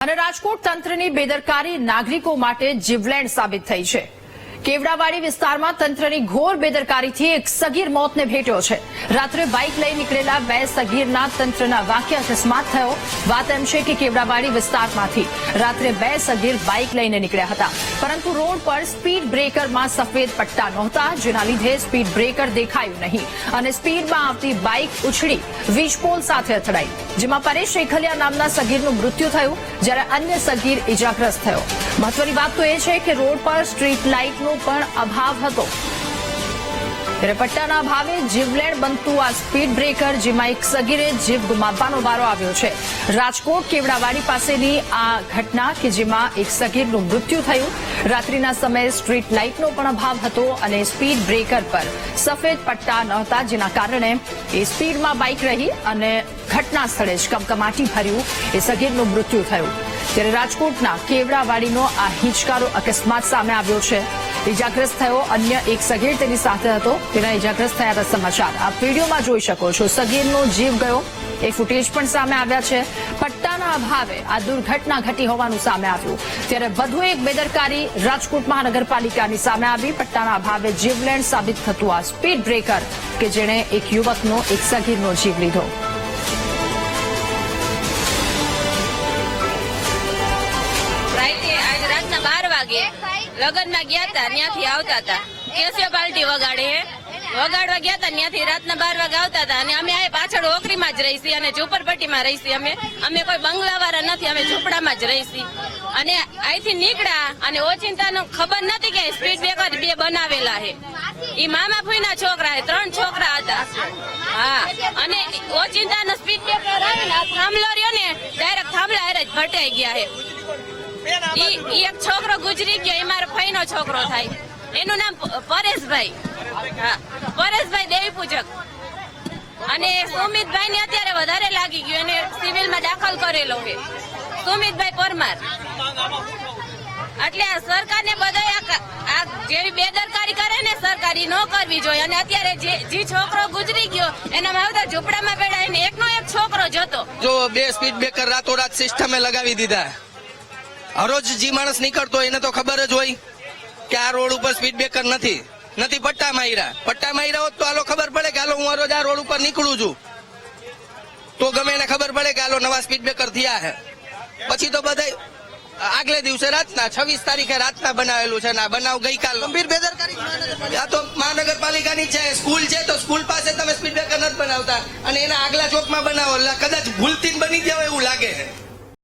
અને રાજકોટ તંત્રની બેદરકારી નાગરિકો માટે જીવલેણ સાબિત થઈ છે. કેવડાવાડી વિસ્તારમાં તંત્રની ઘોર બેદરકારીથી એક સગીર મોતને ભેટ્યો છે. રાત્રે બાઇક લઈ નીકળેલા બે સગીરના તંત્રના વાક્ય અકસ્માત થયો. વાત એમ છે કે કેવડાવાડી વિસ્તારમાંથી રાત્રે બે સગીર બાઇક લઈને નીકળ્યા હતા. પરંતુ રોડ પર સ્પીડ બ્રેકરમાં સફેદ પટ્ટા નહોતા, જેના લીધે સ્પીડ બ્રેકર દેખાયું નહીં અને સ્પીડમાં આવતી બાઇક ઉછળી વીજપોલ સાથે અથડાઈ. જેમાં પરેશ શેખલિયા નામના સગીરનું મૃત્યુ થયું, જ્યારે અન્ય સગીર ઇજાગ્રસ્ત થયો. મહત્વની વાત તો એ છે કે રોડ પર સ્ટ્રીટ લાઇટનો પણ અભાવ હતો. ત્યારે પટ્ટાના ભાવે જીવલેણ બનતું આ સ્પીડ બ્રેકર, જેમાં એક સગીરે જીવ ગુમાવવાનો વારો આવ્યો છે. રાજકોટ કેવડાવાડી પાસેની આ ઘટના કે જેમાં એક સગીરનું મૃત્યુ થયું. રાત્રિના સમયે સ્ટ્રીટ લાઇટનો પણ અભાવ હતો અને સ્પીડ બ્રેકર પર સફેદ પટ્ટા નહોતા જેના કારણે એ સ્પીડમાં બાઇક રહી અને ઘટના સ્થળે જ કમકમાટી ભર્યું. એ સગીરનું મૃત્યુ થયું. ત્યારે રાજકોટના કેવડાવાડીનો આ હિંચકારો અકસ્માત સામે આવ્યો છે. ઇજાગ્રસ્ત થયો, અન્ય એક સગીર તેની સાથે હતો. તેના ઇજાગ્રસ્ત થયા હતા સમાચાર. આપ વિડીયોમાં જોઈ શકો છો, સગીરનો જીવ ગયો. એ ફૂટેજ પણ સામે આવ્યા છે. પટ્ટાના અભાવે આ દુર્ઘટના ઘટી હોવાનું સામે આવ્યું. ત્યારે વધુ એક બેદરકારી રાજકોટ મહાનગરપાલિકાની સામે આવી. પટ્ટાના અભાવે જીવલેણ સાબિત થતું આ સ્પીડ બ્રેકર કે જેણે એક યુવકનો, એક સગીરનો જીવ લીધો. લગ્નમાં ગયા હતા ત્યાંથી આવતા હતા કેસિયો પાલટી વગાડે વગાડવા ગયા હતા ત્યાંથી રાતના બાર વાગે આવતા હતા અને અમે આ પાછળ ઓકરીમાં જ રહીશી અને ઝુંપડપટ્ટીમાં રહીશી અમે. અમે કોઈ બંગલાવાળા નથી, અમે ઝૂંપડામાં જ રહીશી. અને અહીંથી નીકળ્યા અને ઓચિંતાનો ખબર નથી કે સ્પીડ બ્રેકર બે બનાવેલા હે. ઈ મામા ફૂઈના છોકરા હે, ત્રણ છોકરા હતા. હા. અને ઓચિંતાનો સ્પીડ બ્રેકર આવીને થાંભલો રહ્યો ને, ડાયરેક્ટ થાંભલા હારે જ ભટાઈ ગયા હે. એક છોકરો ગુજરી ગયો એ મારો ફઈનો છોકરો થાય. એનું નામ પરેશભાઈ. પરેશભાઈ દેવી પૂજક. અને સુમિતભાઈ ને અત્યારે વધારે લાગી ગયું, એને સિવિલમાં દાખલ કરેલો છે. સુમિતભાઈ પરમાર. એટલે આ સરકારને બધા આ જેવી બેદરકારી કરે ને, સરકારી ન કરવી જોઈએ. અને અત્યારે જે જે છોકરો ગુજરી ગયો, એના માવતા ઝૂંપડામાં બેડા એને એકનો એક છોકરો જતો જો બે સ્પીડ બ્રેકર રાતોરાત સિસ્ટમે લગાવી દીધા. હરોજ જે માણસ નીકળતો એને તો ખબર જ હોય કે આ રોડ ઉપર સ્પીડ બ્રેકર નથી. નથી પટ્ટા માર્યા. પટ્ટા માર્યા હોત તો આલો ખબર પડે કે હાલો હું હરોજ આ રોડ ઉપર નીકળું છું. તો ગમે એને ખબર પડે કે હાલો નવા સ્પીડ બ્રેકર થયા છે પછી તો બધા આગલે દિવસે રાતના છવ્વીસ તારીખે રાતના બનાવેલું છે ના બનાવ ગઈકાલ ગંભીર બેદરકારી આ તો મહાનગરપાલિકાની છે. સ્કૂલ છે તો સ્કૂલ પાસે તમે સ્પીડ બ્રેકર નથી બનાવતા. અને એના આગલા ચોકમાં બનાવો. કદાચ ભૂલથી બની જાવ એવું લાગે. છે